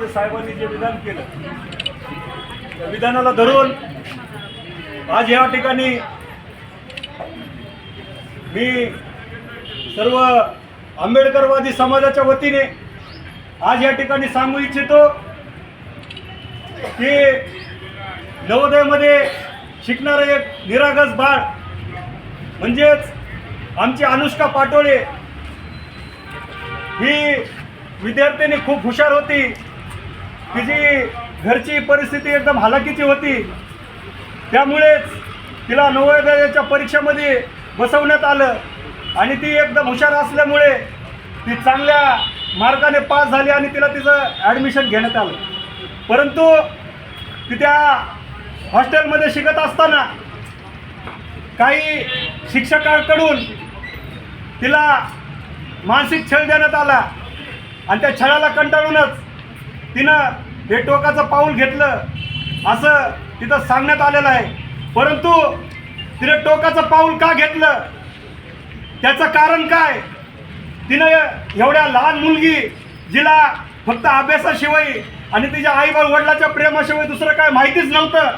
जे साहेबांनी जे विधान केलं त्या विधानाला धरून आज या ठिकाणी मी सर्व आंबेडकरवादी समाजाच्या वतीने आज या ठिकाणी सांगू इच्छितो की नवोदयमध्ये शिकणारं एक निरागस बाळ म्हणजेच आमची अनुष्का पाटोळे ही विद्यार्थिनी खूप हुशार होती. तिची घरची परिस्थिती एकदम हालाकीची होती त्यामुळेच तिला नवोदयाच्या परीक्षेमध्ये बसवण्यात आलं आणि ती एकदम हुशार असल्यामुळे ती चांगल्या मार्गाने पास झाली आणि तिला तिचं ॲडमिशन घेण्यात आलं. परंतु ती त्या हॉस्टेलमध्ये शिकत असताना काही शिक्षकांकडून तिला मानसिक छळ देण्यात आला आणि त्या छळाला कंटाळूनच तिनं हे टोकाचं पाऊल घेतलं. असं तिथं सांगण्यात आलेलं आहे. परंतु तिनं टोकाचं पाऊल का घेतलं? त्याचं कारण काय? तिनं एवढ्या लहान मुलगी जिला फक्त अभ्यासाशिवाय आणि तिच्या आई वडिलाच्या प्रेमाशिवाय दुसरं काय माहितीच नव्हतं.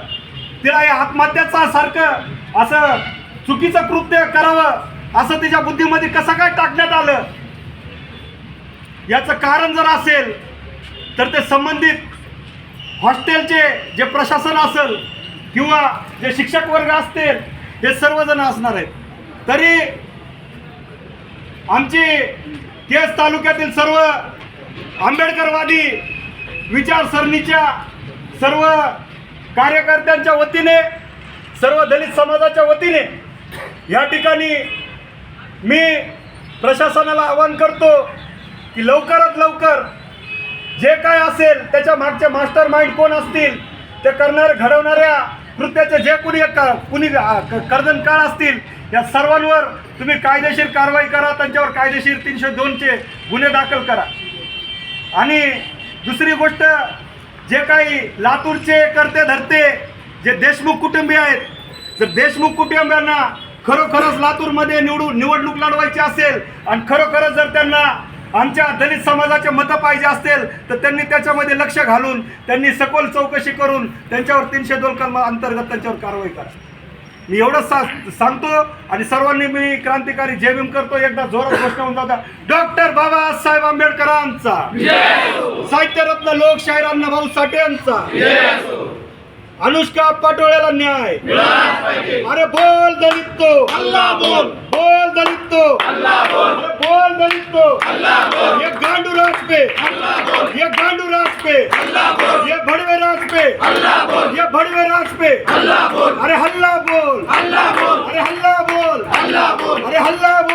तिला हे आत्महत्याचा सारखं असं चुकीचं कृत्य करावं असं तिच्या बुद्धीमध्ये कसं काय टाकण्यात आलं? याचं कारण जर असेल तर ते संबंधित हॉस्टेलचे जे प्रशासन असेल किंवा जे शिक्षक वर्ग असतील हे सर्वजण असणार आहेत. तरी आमची केस तालुक्यातील सर्व आंबेडकरवादी विचारसरणीच्या सर्व कार्यकर्त्यांच्या वतीने सर्व दलित समाजाच्या वतीने या ठिकाणी मी प्रशासनाला आवाहन करतो की लवकरात लवकर जे काय असेल त्याच्या मागचे मास्टर माइंड कोण असतील ते करणारे घडवणाऱ्या कृत्याचे जे कुणी कुणी कर्जन काळ असतील या सर्वांवर तुम्ही कायदेशीर कारवाई करा त्यांच्यावर कायदेशीर तीनशे दोनचे गुन्हे दाखल करा. आणि दुसरी गोष्ट जे काही लातूरचे करते धरते जे देशमुख कुटुंबीय आहेत जर देशमुख कुटुंबियांना खरोखरच लातूरमध्ये निवडून निवडणूक लढवायची असेल आणि खरोखरच जर त्यांना आमच्या दलित समाजाचे मतं पाहिजे असतील तर त्यांनी त्याच्यामध्ये लक्ष घालून त्यांनी सखोल चौकशी करून त्यांच्यावर तीनशे दोन कलम अंतर्गत त्यांच्यावर कारवाई करा. मी एवढंच सा सांगतो आणि सर्वांनी मी क्रांतिकारी जय भीम करतो. एकदा जोरात घोषणा होऊन जाता डॉक्टर बाबासाहेब आंबेडकरांचा. साहित्यरत्न लोकशाहीर अण्णाभाऊ साठे यांचा. अनुष्का पाटोळ्याला न्याय। अरे बोल दलित तो। बोल। बोल दलित तो। अरे बोल दलित तो। ये गांडू राज पे। ये गांडू राज पे। ये भड़वे राज पे। ये भड़वे राज पे। अरे हल्ला बोल। अरे हल्ला बोल। अरे हल्ला बोल। अरे बोल।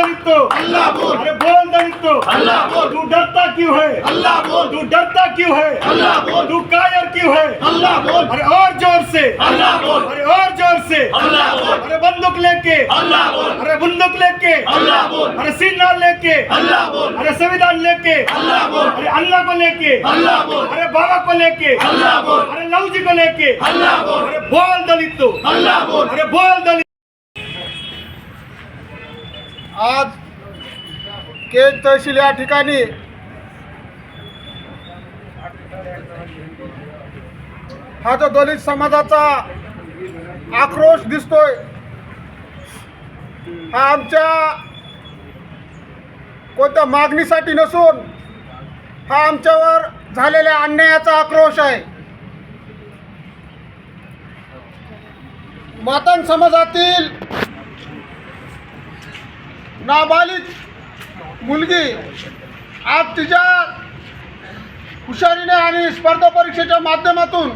दलित तो अरे बोल दलित तो तू डरता क्यों है अल्लाह बोल तू डरता क्यों है अल्लाह बोल तू कायर क्यों है अल्लाह बोल अरे और ज़ोर से अल्लाह बोल अरे और ज़ोर से अल्लाह बोल अरे बंदूक लेके अल्लाह बोल अरे बंदूक लेके अल्लाह बोल अरे सीना लेके अल्लाह बोल अरे संविधान लेके अल्लाह बोल अरे अल्लाह को लेके अल्लाह बोल अरे बाबा को लेके अल्लाह बोल अरे लव जी को लेके अल्लाह बोल अरे बोल दलित तो अरे बोल दलित आज केज तहसील या ठिकाणी हा जो दलित समाजाचा आक्रोश दिसतोय हा आमच्या कोणत्या मागणीसाठी नसून हा आमच्यावर झालेल्या अन्यायाचा आक्रोश आहे. मातन समाजातील नाबालिक मुलगी आज तिच्या हुशारीने आणि स्पर्धा परीक्षेच्या माध्यमातून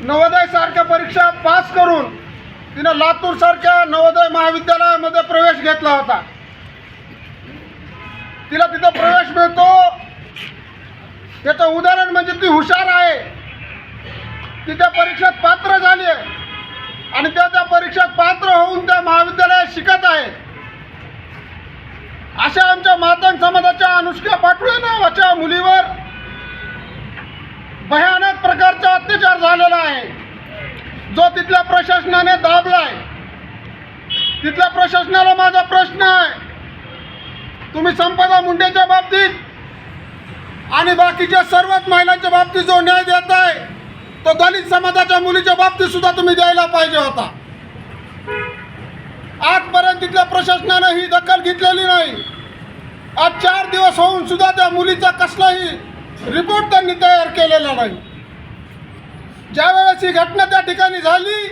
नवोदय सारख्या परीक्षा पास करून तिनं लातूर सारख्या नवोदय महाविद्यालयामध्ये प्रवेश घेतला होता. तिला तिथं प्रवेश मिळतो. त्याचं उदाहरण म्हणजे ती हुशार आहे. ती परीक्षेत पात्र झाली आहे. आणि त्या त्या परीक्षेत पात्र होऊन त्या महाविद्यालयात शिकत आहे अशा आमच्या मातंग समाजाच्या अनुष्का पाटोळे नावाच्या मुलीवर. भयानक प्रकारचा अत्याचार झालेला आहे. जो तिथल्या प्रशासनाने दाबलाय. तिथल्या प्रशासनाला माझा प्रश्न आहे. तुम्ही संपदा मुंडेच्या बाबतीत आणि बाकीच्या सर्वच महिलांच्या बाबतीत जो न्याय देत आहे तो दलित समाजाच्या मुलीच्या बाबतीत सुद्धा तुम्ही द्यायला पाहिजे होता. आजपर्यंत तिथल्या प्रशासनानं ही दखल घेतलेली नाही. आज चार दिवस होऊन सुद्धा त्या मुलीचा कसलाही रिपोर्ट त्यांनी तयार केलेला नाही. ज्या वेळेस ही घटना त्या ठिकाणी झाली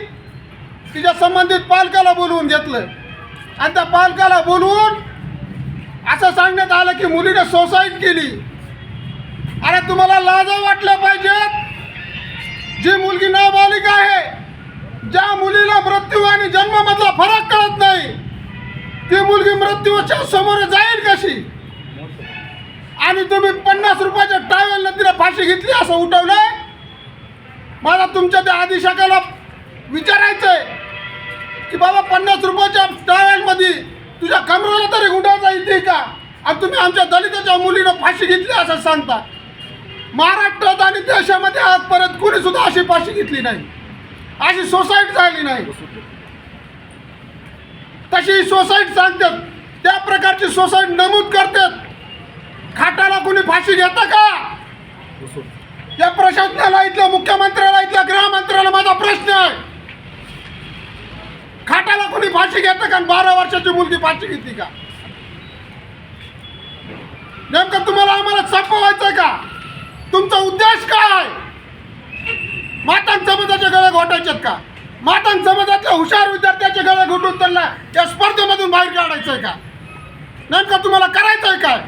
तिच्या संबंधित पालकाला बोलवून घेतलं. आणि त्या पालकाला बोलवून असं सांगण्यात आलं की मुलीने सोसाईट केली. अरे तुम्हाला लाज वाटल्या पाहिजेत? जी मुलगी नाबालिक आहे ज्या मुलीला मृत्यू आणि जन्मामधला फरक कळत नाही ती मुलगी मृत्यूच्या समोर जाईल कशी? आणि तुम्ही पन्नास रुपयाच्या टावेलनं तिला फाशी घेतली असं उठवलंय? मला तुमच्या त्या आदिशाखाला विचारायचंय की बाबा पन्नास रुपयाच्या टावेलमध्ये तुझ्या कमरेला तरी गुंडाळता येते का? आणि तुम्ही आमच्या दलिताच्या मुलीनं फाशी घेतली असं सांगता. महाराष्ट्रात आणि देशामध्ये आजपर्यंत कोणी सुद्धा अशी फाशी घेतली नाही. अशी सोसायटी झाली नाही. तशी सोसायटी सांगतात. त्या प्रकारची सोसायटी नमूद करतात. खाटाला कुणी फाशी घेता का? या प्रशासनाला इथल्या मुख्यमंत्र्याला इथल्या गृहमंत्र्याला माझा प्रश्न आहे. खाटाला कुणी फाशी घेतं का? आणि बारा वर्षाची मुलगी फाशी घेतली का? नेमकं तुम्हाला आम्हाला संपवायचं का? तुमचा उद्देश काय मातान समाजाच्या गळ्या घोटायचेत का? मातान समाजातल्या हुशार विद्यार्थ्याचे गळे घोटून त्यांना या स्पर्धेमधून बाहेर काढायचंय का? नेमकं तुम्हाला करायचंय काय?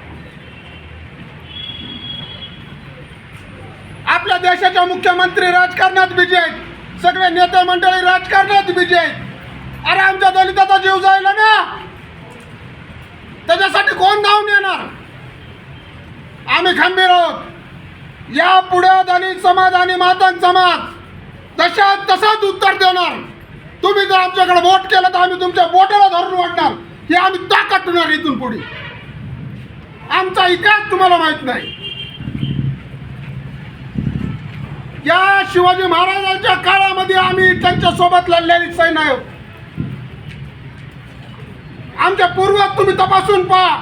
आपल्या देशाच्या मुख्यमंत्री राजकारणात बिजी आहेत. सगळे नेते मंडळी राजकारणात बिजी आहेत. अरे आमच्या दलिताचा जीव जायला ना? त्याच्यासाठी कोण धावून येणार? आम्ही खंबीर आहोत. या पुढे दलित समाज आणि मातान समाज तशा तसाच उत्तर देणार. तुम्ही जर आमच्याकडे वोट केलं तर आम्ही तुमच्या बोटाला धरून वाटणार हे आम्ही ताकदणार इथून पुढे. आमचा इतिहास तुम्हाला माहीत नाही. या शिवाजी महाराजांच्या काळामध्ये आम्ही त्यांच्यासोबत लढलेली सैन्य आहोत. आमच्या पूर्वज तुम्ही तपासून पहा.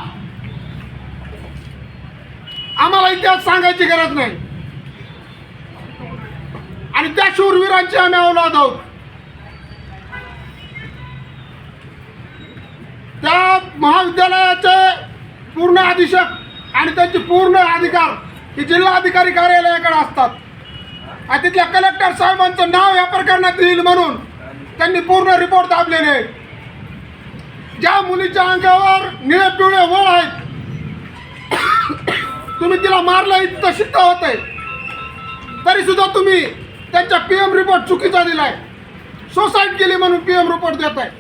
आम्हाला इतिहास सांगायची गरज नाही. आणि त्या शूरवीरांची आम्ही औलाद आहोत. त्या महाविद्यालयाचे पूर्ण अधीक्षक आणि त्यांचे पूर्ण अधिकार हे जिल्हाधिकारी कार्यालयाकडे असतात. आणि तिथल्या कलेक्टर साहेबांचं नाव या प्रकरणात येईल म्हणून त्यांनी पूर्ण रिपोर्ट दाबलेले ज्या मुलीच्या अंगावर निळे पिवळे वळ आहेत तुम्ही तिला मारलं इतकं सिद्ध होत आहे. तरी सुद्धा तुम्ही त्यांचा पी एम रिपोर्ट चुकीचा दिलाय. सुसाईड केली म्हणून पी एम रिपोर्ट देत आहे.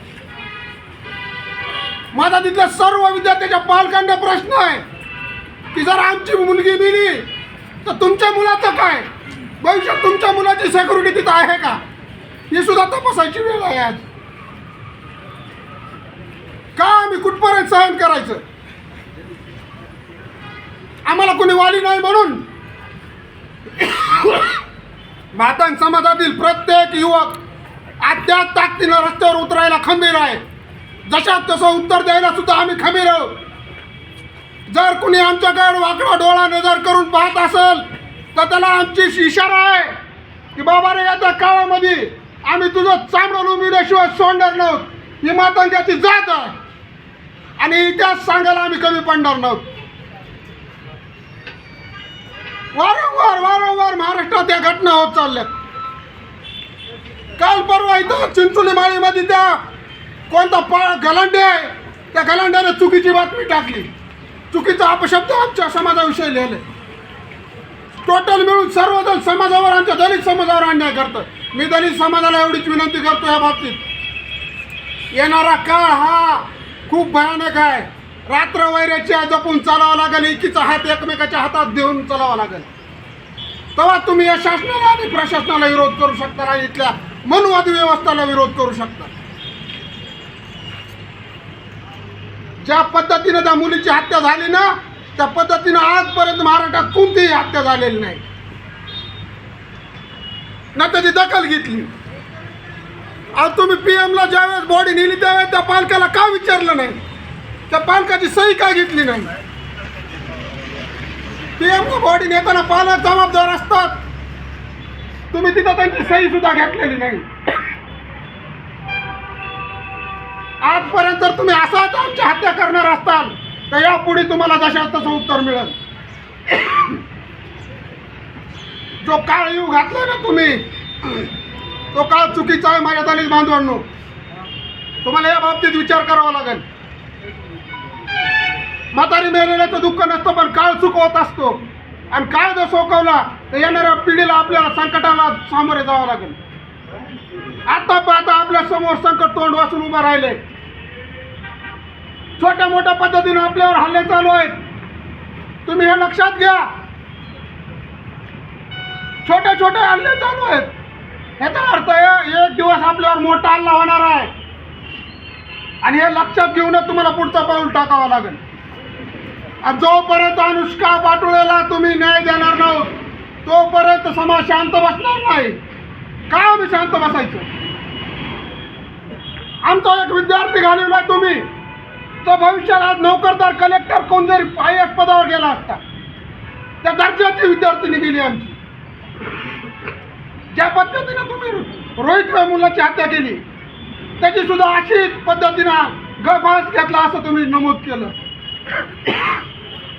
माझा तिथल्या सर्व विद्यार्थ्याच्या पालकांना प्रश्न आहे. की जर आमची मुलगी मिली तर तुमच्या मुलाचं काय? भविष्यात तुमच्या मुलाची सेक्युरिटी तिथं आहे का? ही सुद्धा तपासायची वेळ आहे आज. का आम्ही कुठपर्यंत सहन करायचं? आम्हाला कोणी वाली नाही म्हणून. मातां समाजातील प्रत्येक युवक आत्या ताकदीनं रस्त्यावर उतरायला खंबीर आहे. जशात तसं उत्तर द्यायला सुद्धा आम्ही खंबीर आहोत. जर कुणी आमच्याकडे वाकडा डोळा नजर करून पाहत असेल तर त्याला आमची इशारा आहे की बाबा रे या काळामध्ये आम्ही तुझं चांबडं लुमिल्याशिवाय सोडणार नव्हत. ही मातांच्याची जात आहे. आणि इतिहास सांगायला आम्ही कमी पडणार नव्हतं. वारंवार वारंवार महाराष्ट्रात या घटना होत चालल्या काल परवा इथं चिंचोली माळीमध्ये त्या कोणता पा गलांडे आहे त्या गलांड्याने चुकीची बातमी टाकली. चुकीचा अपशब्द आमच्या समाजाविषयी लिहिले टोटल मिळून सर्वजण समाजावर आमच्या दलित समाजावर अन्याय करतं मी दलित समाजाला एवढीच विनंती करतो या बाबतीत. येणारा काळ हा खूप भयानक आहे. रात्र वैऱ्याची जपून चालावं लागेल एकीचा हात एकमेकाच्या हातात देऊन चालावा लागेल. तेव्हा तुम्ही या शासनाला आणि प्रशासनाला विरोध करू शकता आणि इथल्या मनुवादी व्यवस्थेला विरोध करू शकता. ज्या पद्धतीनं त्या मुलीची हत्या झाली ना त्या पद्धतीनं आजपर्यंत महाराष्ट्रात कोणतीही हत्या झालेली नाही. ना त्याची दखल घेतली. आज तुम्ही पी एमला ज्यावेळेस बॉडी नेली त्यावेळेस त्या पालकाला का विचारलं नाही? त्या पालकाची सही का घेतली नाही? पीएम बॉडी नेताना पालक जबाबदार असतात. तुम्ही तिथं त्यांची सही सुद्धा घेतलेली नाही. आजपर्यंत जर तुम्ही असाच आमची हत्या करणार असताल तर यापुढे तुम्हाला जशाच तसं उत्तर मिळेल. जो काळ येऊ घातलाय ना तुम्ही तो काळ चुकीचा आहे माझ्या दलित बांधवांनो. तुम्हाला या बाबतीत विचार करावा लागेल. म्हातारी मेलेल्याचं दुःख नसतं पण काळ चुकवत असतो. आणि काळ जर सोकवला तर येणाऱ्या पिढीला आपल्याला संकटाला सामोरे जावं लागेल. आता पाहता आपल्यासमोर संकट तोंड वाचून उभं राहिले. छोट्या मोठ्या पद्धतीने आपल्यावर हल्ले चालू आहेत. तुम्ही हे लक्षात घ्या. छोटे छोटे हल्ले चालू आहेत. ह्याचा अर्थ आहे एक दिवस आपल्यावर मोठा हल्ला होणार आहे. आणि हे लक्षात घेऊनच तुम्हाला पुढचा पाऊल टाकावा लागेल. जोपर्यंत अनुष्का पाटोळेला तुम्ही न्याय देणार नाही तोपर्यंत समाज शांत बसणार नाही. का आम्ही शांत बसायचं? आमचा एक विद्यार्थी घालवला तुम्ही. तो भविष्यात आज नोकरदार कलेक्टर कोण जरी आय एस पदावर गेला असता त्या दर्जाची विद्यार्थिनी गेली आमची. ज्या पद्धतीनं तुम्ही रोहित मुलाची हत्या केली त्याची सुद्धा अशीच पद्धतीनं गफास घेतला असं तुम्ही नमूद केलं.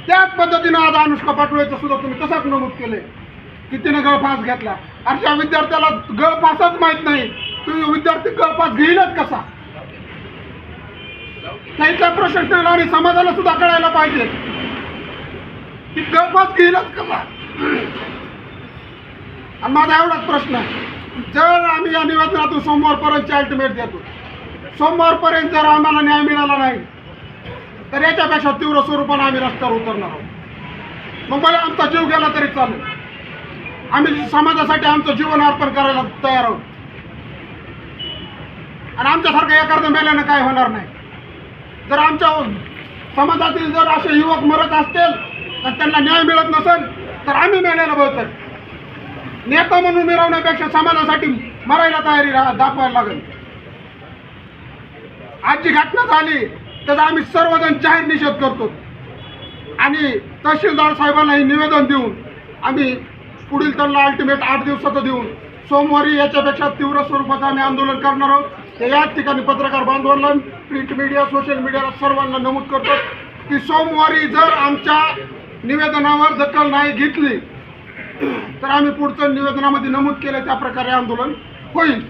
त्याच पद्धतीनं आज अनुष्का पाटोळेचं सुद्धा तुम्ही तसाच नमूद केले की तिने गळफास घेतला. अशा विद्यार्थ्याला गळफासच माहीत नाही. तुम्ही विद्यार्थी गळफास घेईलच कसा? त्यांच्या प्रशासनाला आणि समाजाला सुद्धा कळायला पाहिजे. की गळफास घेईलच कसा? आणि माझा एवढाच प्रश्न आहे. जर आम्ही या निवेदनातून सोमवारपर्यंत अल्टिमेट देतो. सोमवारपर्यंत जर आम्हाला न्याय मिळाला नाही तर याच्यापेक्षा तीव्र स्वरूपानं आम्ही रस्त्यावर उतरणार आहोत. मग मला आमचा जीव गेला तरी चालेल. आम्ही समाजासाठी आमचं जीवन अर्पण करायला तयार आहोत. आणि आमच्यासारखं एखादं मेल्यानं काय होणार नाही. जर आमच्या समाजातील जर असे युवक मरत असतील तर त्यांना न्याय मिळत नसेल तर आम्ही मेल्याला बळतर. नेता म्हणून मिरवण्यापेक्षा समाजासाठी मरायला तयारी राहा दाखवायला लागेल. आज जी घटना झाली. त्याचा आम्ही सर्वजण जाहीर निषेध करतो. आणि तहसीलदार साहेबांनाही निवेदन देऊन आम्ही पुढील त्यांना अल्टिमेट आठ दिवसाचं देऊन सोमवारी याच्यापेक्षा तीव्र स्वरूपाचं आम्ही आंदोलन करणार आहोत. ते याच ठिकाणी पत्रकार बांधवांना प्रिंट मीडिया सोशल मीडियाला सर्वांना नमूद करतो की सोमवारी जर आमच्या निवेदनावर दखल नाही घेतली तर आम्ही पुढचं निवेदनामध्ये नमूद केलं त्या प्रकारे आंदोलन होईल.